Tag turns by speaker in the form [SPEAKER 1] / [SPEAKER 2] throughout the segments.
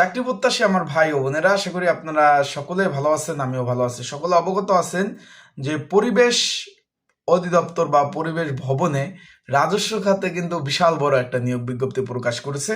[SPEAKER 1] চাকরি প্রত্যাশী আমার ভাই ও বোনেরা, আশা করি আপনারা সকলে ভালো আছেন, আমিও ভালো আছি। সকলে অবগত আছেন যে পরিবেশ অধিদপ্তর বা পরিবেশ ভবনে রাজস্ব খাতে কিন্তু বিশাল বড় একটা নিয়োগ বিজ্ঞপ্তি প্রকাশ করেছে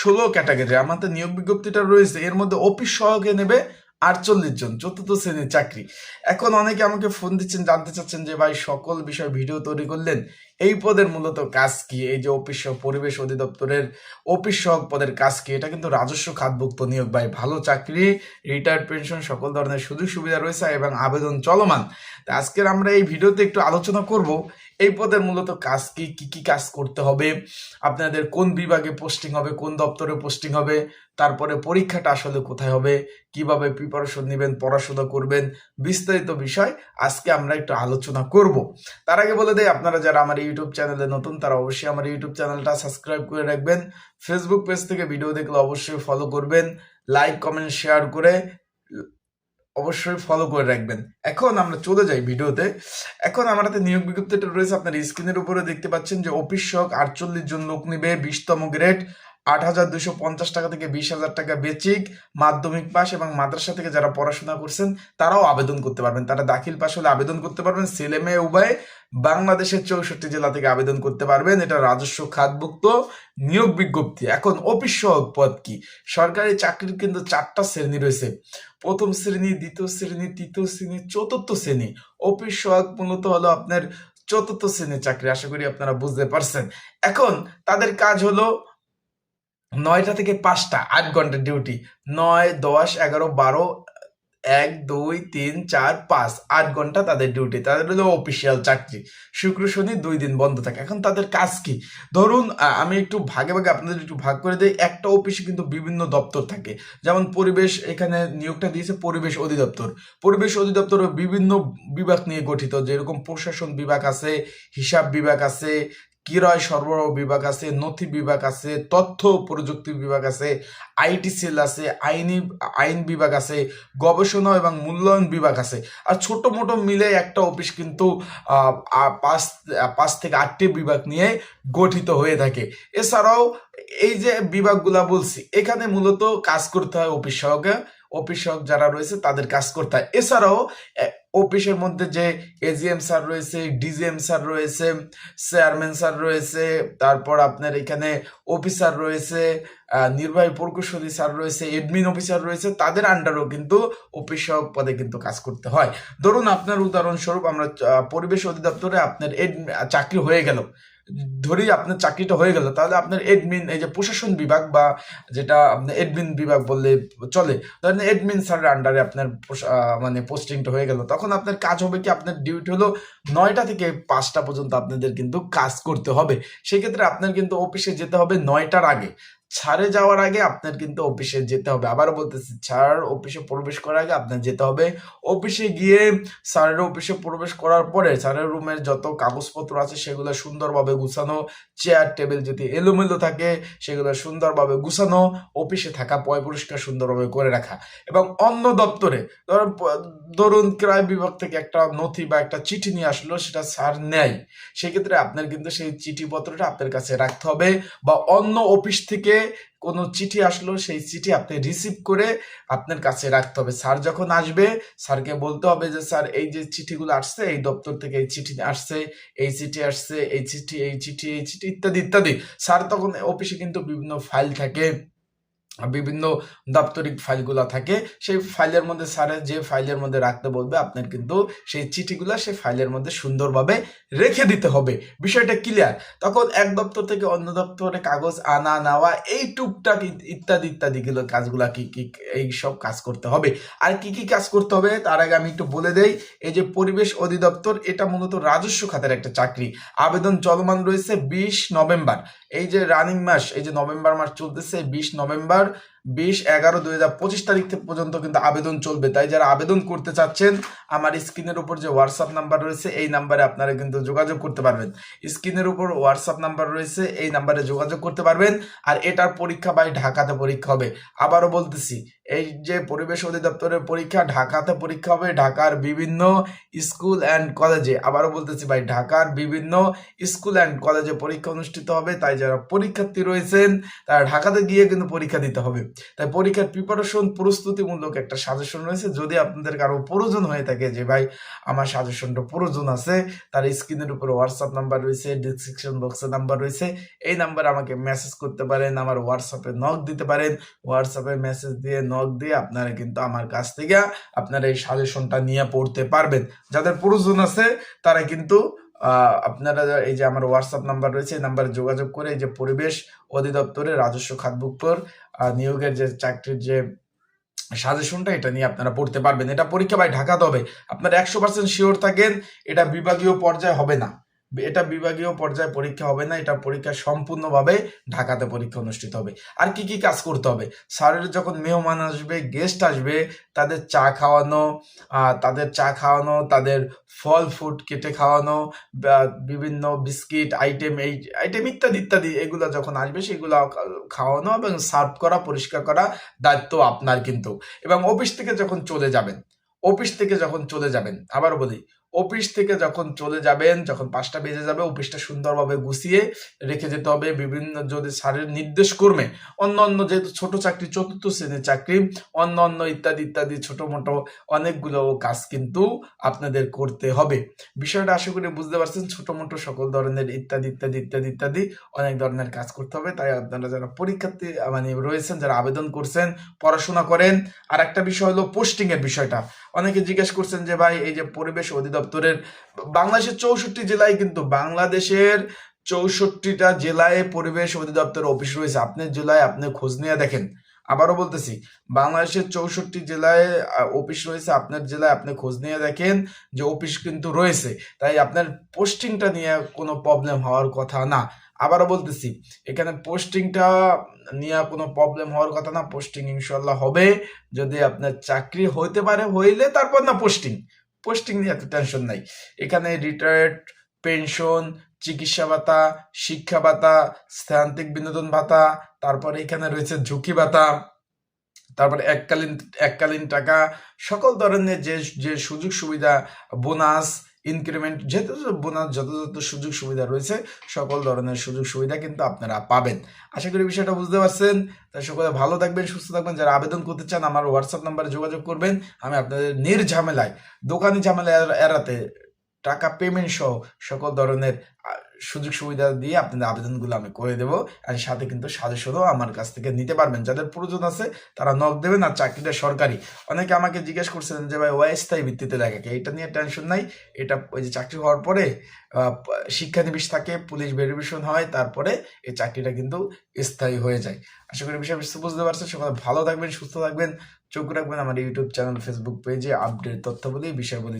[SPEAKER 1] ষোলো ক্যাটাগরি। আমাদের নিয়োগ বিজ্ঞপ্তিটা রয়েছে, এর মধ্যে অফিস সহকে নেবে আটচল্লিশ জন, চতুর্থ শ্রেণির চাকরি। এখন অনেকে আমাকে ফোন দিচ্ছেন, জানতে চাচ্ছেন যে, ভাই, সকল বিষয় ভিডিও তৈরি করলেন। এই পদের মূলত কাজ কি? এই যে অফিস পরিবেশ অধিদপ্তরের অফিস সহক পদের কাজ কি? এটা কিন্তু রাজস্ব খাতভুক্ত নিয়োগ। ভাই, ভালো চাকরি রিটায়ার্ড পেনশন সকল ধরনের সুযোগ সুবিধা রয়েছে এবং আবেদন চলমান। আজকের আমরা এই ভিডিওতে একটু আলোচনা করব। এই পদের মূলত কাজ কি? কি কি কাজ করতে হবে? আপনাদের কোন বিভাগে পোস্টিং হবে? কোন দপ্তরে পোস্টিং হবে? তারপরে পরীক্ষাটা আসলে কোথায় হবে? কীভাবে প্রিপারেশন নেবেন? পড়াশোনা করবেন? বিস্তারিত বিষয় আজকে আমরা একটু আলোচনা করব। তার আগে বলে দেয় আপনারা যারা আমার ইউটিউব চ্যানেলে নতুন, তারা অবশ্যই আমার ইউটিউব চ্যানেলটা সাবস্ক্রাইব করে রাখবেন। ফেসবুক পেজ থেকে ভিডিও দেখলে অবশ্যই ফলো করবেন। লাইক কমেন্ট শেয়ার করে অবশ্যই ফলো করে রাখবেন। এখন আমরা চলে যাই ভিডিওতে। এখন হাতে নিয়োগ বিজ্ঞপ্তিটা রয়েছে। আপনার স্ক্রিনের উপরে দেখতে পাচ্ছেন যে অফিস সহক আটচল্লিশ জন লোক নিবে, বিশতম গ্রেড আট হাজার দুশো পঞ্চাশ টাকা থেকে বিশ হাজার টাকা বেচিক, মাধ্যমিক পাস এবং মাদ্রাসা থেকে যারা পড়াশোনা করছেন, তারাও আবেদন করতে পারবেন। তারা দাখিল পাস হলে আবেদন করতে পারবেন। ছেলে মেয়ে উভয় বাংলাদেশের চৌষট্টি জেলা থেকে আবেদন করতে পারবেন। এটা রাজস্ব খাতভুক্ত নিয়োগ বিজ্ঞপ্তি। এখন অফিস পদ কি? সরকারি চাকরির কিন্তু চারটা শ্রেণি রয়েছে। প্রথম শ্রেণি, দ্বিতীয় শ্রেণি, তৃতীয় শ্রেণি, চতুর্থ শ্রেণি। অফিস সহায়ক মূলত হলো আপনার চতুর্থ শ্রেণির চাকরি। আশা করি আপনারা বুঝতে পারছেন। এখন তাদের কাজ হলো নয়টা থেকে পাঁচটা, আট ঘণ্টার ডিউটি নয়, দশ, এগারো, বারো, এক, দুই, তিন, চার, পাঁচ, আট ঘণ্টা তাদের ডিউটি তাদের হলো অফিসিয়াল চাকরি। শুক্র, শনি দুই দিন বন্ধ থাকে। এখন তাদের কাজ কি? ধরুন আমি একটু ভাগে ভাগে আপনাদের একটু ভাগ করে দিই। একটা অফিসে কিন্তু বিভিন্ন দপ্তর থাকে। যেমন পরিবেশ, এখানে নিয়োগটা দিয়েছে পরিবেশ অধিদপ্তর। পরিবেশ অধিদপ্তর বিভিন্ন বিভাগ নিয়ে গঠিত। যেরকম প্রশাসন বিভাগ আছে, হিসাব বিভাগ আছে কিরয় সরবরাহ বিভাগ আছে, নথি বিভাগ আছে, তথ্য প্রযুক্তি বিভাগ আছে, আইটি সেল আছে, আইনি, আইন বিভাগ আছে, গবেষণা এবং মূল্যায়ন বিভাগ আছে। আর ছোট মোটো মিলে একটা অফিস কিন্তু পাঁচ পাঁচ থেকে আটটি বিভাগ নিয়ে গঠিত হয়ে থাকে। এছাড়াও এই যে বিভাগগুলা বলছি, এখানে মূলত কাজ করতে হয় অফিস সহকে অফিস সহক যারা রয়েছে তাদের কাজ করতে হয়। এছাড়াও অফিসের মধ্যে যে এজিএম স্যার রয়েছে ডিজিএম স্যার রয়েছে চেয়ারম্যান স্যার রয়েছে, তারপর আপনার এখানে অফিসার রয়েছে নির্বাহী প্রকৌশলী স্যার রয়েছে এডমিন অফিসার রয়েছে, তাদের আন্ডারও কিন্তু অফিস পদে কিন্তু কাজ করতে হয়। ধরুন আপনার উদাহরণস্বরূপ আমরা পরিবেশ অধিদপ্তরে আপনার চাকরি হয়ে গেল। ধরি আপনার চাকরিটা হয়ে গেল, তাহলে আপনার এডমিন এই যে প্রশাসন বিভাগ বা যেটা আপনি এডমিন বিভাগ বললে চলে ধরেন এডমিন স্যারের আন্ডারে আপনার মানে পোস্টিংটা হয়ে গেল। তখন আপনার কাজ হবে কি, আপনার ডিউটি হলো নয়টা থেকে পাঁচটা পর্যন্ত আপনাদের কিন্তু কাজ করতে হবে। সেক্ষেত্রে আপনার কিন্তু অফিসে যেতে হবে নয়টার আগে। ছাড়ে যাওয়ার আগে আপনার কিন্তু অফিসে যেতে হবে। আবার বলতেছি, ছাড় অফিসে প্রবেশ করার আগে আপনার যেতে হবে। অফিসে গিয়ে স্যারের অফিসে প্রবেশ করার পরে স্যারের রুমের যত কাগজপত্র আছে সেগুলো সুন্দরভাবে গুছানো, চেয়ার, টেবিল যদি এলোমেলো থাকে সেগুলো সুন্দরভাবে গুছানো, অফিসে থাকা পয় পরিষ্কার সুন্দরভাবে করে রাখা এবং অন্য দপ্তরে ধরুন ধরুন ক্রয় বিভাগ থেকে একটা নথি বা একটা চিঠি নিয়ে আসলো, সেটা স্যার নেয়। সেক্ষেত্রে আপনার কিন্তু সেই চিঠিপত্রটা আপনার কাছে রাখতে হবে বা অন্য অফিস থেকে কোনো চিঠি আসলো, সেই চিঠি আপনি রিসিভ করে আপনার কাছে রাখতে হবে। স্যার যখন আসবে, স্যারকে বলতে হবে যে, স্যার, এই যে চিঠিগুলো আসছে, এই দপ্তর থেকে এই চিঠি আসছে, এই চিঠি আসছে, এই চিঠি এই চিঠি এই চিঠি, ইত্যাদি ইত্যাদি। স্যার তখন অফিসে কিন্তু বিভিন্ন ফাইল থাকে। বিভিন্ন দাপ্তরিক ফাইলগুলো থাকে, সেই ফাইলের মধ্যে স্যারের যে ফাইলের মধ্যে রাখতে বলবে, আপনার কিন্তু সেই চিঠিগুলো সেই ফাইলের মধ্যে সুন্দরভাবে রেখে দিতে হবে। বিষয়টা ক্লিয়ার তখন এক দপ্তর থেকে অন্য দপ্তরে কাগজ আনা, নেওয়া, এই টুকটাক ইত- ইত্যাদি ইত্যাদিগুলো কাজগুলো কাজগুলা কি কি এই সব কাজ করতে হবে। আর কি কি কাজ করতে হবে তার আগে আমি একটু বলে দেই, এই যে পরিবেশ অধিদপ্তর, এটা মূলত রাজস্ব খাতের একটা চাকরি। আবেদন চলমান রয়েছে বিশ নভেম্বর। এই যে রানিং মাস, এই যে নভেম্বর মাস চলতেছে বিশ নভেম্বর claro, বিশ এগারো দুই হাজার পঁচিশ তারিখ পর্যন্ত কিন্তু আবেদন চলবে। তাই যারা আবেদন করতে চাচ্ছেন, আমার স্ক্রিনের উপর যে হোয়াটসঅ্যাপ নাম্বার রয়েছে, এই নাম্বারে আপনারা কিন্তু যোগাযোগ করতে পারবেন। স্ক্রিনের উপর হোয়াটসঅ্যাপ নাম্বার রয়েছে, এই নাম্বারে যোগাযোগ করতে পারবেন, আর এটার পরীক্ষা ভাই ঢাকাতে পরীক্ষা হবে। আবারও বলতেছি, এই যে পরিবেশ অধিদপ্তরের পরীক্ষা ঢাকাতে পরীক্ষা হবে, ঢাকার বিভিন্ন স্কুল অ্যান্ড কলেজে আবারও বলতেছি ভাই, ঢাকার বিভিন্ন স্কুল অ্যান্ড কলেজে পরীক্ষা অনুষ্ঠিত হবে। তাই যারা পরীক্ষার্থী রয়েছেন, তারা ঢাকাতে গিয়ে কিন্তু পরীক্ষা দিতে হবে। তাই পরীক্ষার প্রিপারেশন প্রস্তুতিমূলক একটা সাজেশন রয়েছে। যদি আপনাদের কারও প্রয়োজন হয়ে থাকে যে, ভাই, আমার সাজেশনটা প্রয়োজন আছে, তার স্ক্রিনের উপর হোয়াটসঅ্যাপ নাম্বার রয়েছে ডিসক্রিপশন বক্সে নাম্বার রয়েছে। এই নাম্বারে আমাকে মেসেজ করতে পারেন, আমার হোয়াটসঅ্যাপে নক দিতে পারেন। হোয়াটসঅ্যাপে মেসেজ দিয়ে নক দিয়ে আপনারা কিন্তু আমার কাছ থেকে আপনারা এই সাজেশনটা নিয়ে পড়তে পারবেন। যাদের প্রয়োজন আছে, তারা কিন্তু আপনারা এই যে আমার হোয়াটসঅ্যাপ নাম্বার রয়েছে, এই নাম্বারে যোগাযোগ করে এই যে পরিবেশ অধিদপ্তরে রাজস্ব খাতভুক্তর নিয়োগের যে চাকরির যে সাজেশনটা এটা নিয়ে আপনারা পড়তে পারবেন। এটা পরীক্ষা ভাই ঢাকাতে হবে। আপনারা একশো পার্সেন্ট শিওর থাকেন, এটা বিভাগীয় পর্যায়ে হবে না। এটা বিভাগীয় পর্যায়ে পরীক্ষা হবে না, এটা পরীক্ষা সম্পূর্ণভাবে ঢাকাতে পরীক্ষা অনুষ্ঠিত হবে। আর কি কি কাজ করতে হবে? স্যারের যখন মেহমান আসবে গেস্ট আসবে, তাদের চা খাওয়ানো তাদের চা খাওয়ানো, তাদের ফল ফুড কেটে খাওয়ানো বিভিন্ন বিস্কিট আইটেম এই আইটেম ইত্যাদি ইত্যাদি, এগুলো যখন আসবে, সেগুলো খাওয়ানো এবং সার্ভ করা, পরিষ্কার করা দায়িত্ব আপনার কিন্তু। এবং অফিস থেকে যখন চলে যাবেন অফিস থেকে যখন চলে যাবেন আবার বলি অফিস থেকে যখন চলে যাবেন, যখন পাঁচটা বেজে যাবে, অফিসটা সুন্দরভাবে গুছিয়ে রেখে যেতে হবে। বিভিন্ন যদি স্যারের নির্দেশ কর্মে অন্য অন্য যেহেতু ছোট চাকরি, চতুর্থ শ্রেণির চাকরি অন্য অন্য ইত্যাদি ইত্যাদি, ছোট মোটো অনেকগুলো কাজ কিন্তু আপনাদের করতে হবে। বিষয়টা আশা করি বুঝতে পারছেন, ছোট মোটো সকল ধরনের ইত্যাদি ইত্যাদি ইত্যাদি ইত্যাদি অনেক ধরনের কাজ করতে হবে। তাই আপনারা যারা পরীক্ষার্থী মানে রয়েছেন, যারা আবেদন করছেন, পড়াশোনা করেন আর একটা বিষয় হলো পোস্টিং এর বিষয়টা। অনেকে জিজ্ঞেস করছেন যে, ভাই, এই যে পরিবেশ অধিদপ্তরের বাংলাদেশের চৌষট্টি জেলায় কিন্তু বাংলাদেশের চৌষট্টিটা জেলায় পরিবেশ অধিদপ্তর অফিস রয়েছে। আপনার জেলায় আপনি খোঁজ নিয়ে দেখেন। আবারও বলতেছি, বাংলাদেশের চৌষট্টি জেলায় অফিস রয়েছে। আপনার জেলায় আপনি খোঁজ নিয়ে দেখেন যে অফিস কিন্তু রয়েছে। তাই আপনার পোস্টিংটা নিয়ে কোনো প্রবলেম হওয়ার কথা না। আবারও বলতেছি, এখানে পোস্টিংটা নিয়ে কোনো প্রবলেম হওয়ার কথা না। পোস্টিং ইনশাল্লাহ হবে। যদি আপনার চাকরি হইতে পারে, হইলে তারপর না পোস্টিং পোস্টিং নিয়ে এত টেনশন নাই। এখানে রিটায়ার্ড পেনশন চিকিৎসা ভাতা, শিক্ষা ভাতা স্থান্তিক বিনোদন ভাতা, তারপরে এখানে রয়েছে ঝুঁকি ভাতা, তারপরে এককালীন এককালীন টাকা, সকল ধরনের যে যে সুযোগ সুবিধা বোনাস ইনক্রিমেন্ট যেহেতু বোনাস যথাযথ সুযোগ সুবিধা রয়েছে, সকল ধরনের সুযোগ সুবিধা কিন্তু আপনারা পাবেন। আশা করি বিষয়টা বুঝতে পারছেন। তাই সকলে ভালো থাকবেন, সুস্থ থাকবেন। যারা আবেদন করতে চান, আমার হোয়াটসঅ্যাপ নাম্বারে যোগাযোগ করবেন। আমি আপনাদের নির্ঝামেলায় দোকানি ঝামেলা এড়া- এড়াতে টাকা পেমেন্ট সহ সকল ধরনের সুযোগ সুবিধা দিয়ে আপনাদের আবেদনগুলো আমি করে দেবো আর সাথে কিন্তু সাজেশনও আমার কাছ থেকে নিতে পারবেন। যাদের প্রয়োজন আছে, তারা নক দেবেন আর চাকরিটা সরকারি। অনেকে আমাকে জিজ্ঞেস করছিলেন যে, ভাই অস্থায়ী ভিত্তিতে দেখাকে এটা নিয়ে টেনশন নাই। এটা ওই যে চাকরি হওয়ার পরে শিক্ষানবিশ থাকে, পুলিশ ভেরিফিকেশন হয়, তারপরে এই চাকরিটা কিন্তু স্থায়ী হয়ে যায়। আশা করি বিষয় বুঝতে পারছেন। সবাই ভালো থাকবেন, সুস্থ থাকবেন, চোখ রাখবেন। আমার ইউটিউব চ্যানেল ফেসবুক পেজে আপডেট তথ্য বলি বিষয় বলি